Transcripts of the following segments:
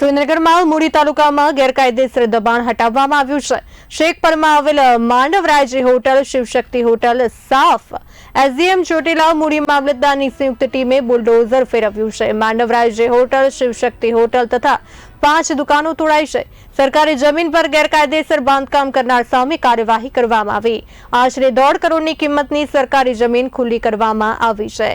સુરેન્દ્રનગરમાં મૂડી તાલુકામાં ગેરકાયદેસર દબાણ હટાવવામાં આવ્યું છે. શેખપરમાં આવેલ માંડવરાયજી હોટલ, શિવશક્તિ હોટલ સાફ. એસડીએમ ચોટીલા મૂડી મામલતદારની સંયુક્ત ટીમે બુલડોઝર ફેરવ્યું છે. માંડવરાયજી હોટલ, શિવશક્તિ હોટલ તથા પાંચ દુકાનો તોડાઈ છે. સરકારી જમીન પર ગેરકાયદેસર બાંધકામ કરનાર સામે કાર્યવાહી કરવામાં આવી. આશરે દોઢ કરોડની કિંમતની સરકારી જમીન ખુલ્લી કરવામાં આવી છે.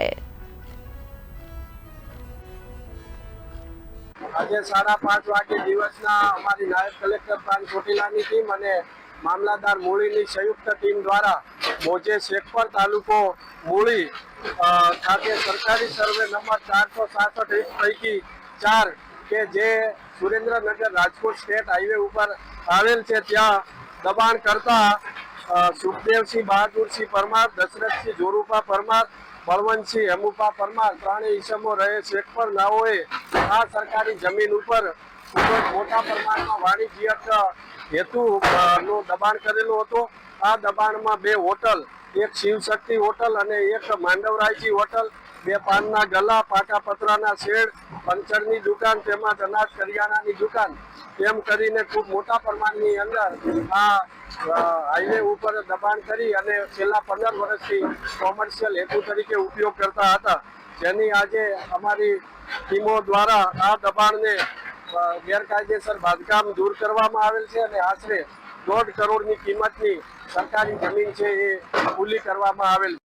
આજે સાડા પાંચ વાગે દિવસના અમારી નાયબ કલેક્ટર પ્રાંત ચોટીલાની ટીમ અને મામલાદાર મૂળીની સંયુક્ત ટીમ દ્વારા મોજે શેખપર તાલુકો મૂળી ખાતે સરકારી સર્વે નંબર ચારસો સાસઠ પૈકી ચાર કે જે સુરેન્દ્રનગર રાજકોટ સ્ટેટ હાઈવે ઉપર આવેલ છે. ત્યાં દબાણ કરતા સુખદેવસિંહ બહાદુરસિંહ પરમાર, દશરથસિંહ જોરૂપા પરમાર બળવંતસિંહ હેમુપા, પરમાર ત્રણેય ઈસમો રહે છે. પર નાઓએ આ સરકારી જમીન ઉપર ખૂબ જ મોટા પ્રમાણમાં વાણિજ્યક હેતુ નું દબાણ કરેલું હતું. આ દબાણમાં બે હોટલ, એક શિવશક્તિ હોટલ અને એક માંડવરાયજી હોટલ. બે પાનના ગલા પાકા પતરાના શેડ, પંચરની દુકાન તેમજ અનાજ કરિયાણાની દુકાન એમ કરીને ખૂબ મોટા પ્રમાણની અંદર આ હાઈવે ઉપર દબાણ કરી અને છેલ્લા પંદર વર્ષથી કોમર્શિયલ હેતુ તરીકે ઉપયોગ કરતા હતા. જેની આજે અમારી ટીમો દ્વારા આ દબાણને ગેરકાયદેસર બાંધકામ દૂર કરવામાં આવેલ છે અને આશરે દોઢ કરોડની કિંમતની સરકારી જમીન છે એ ખુલ્લી કરવામાં આવેલ છે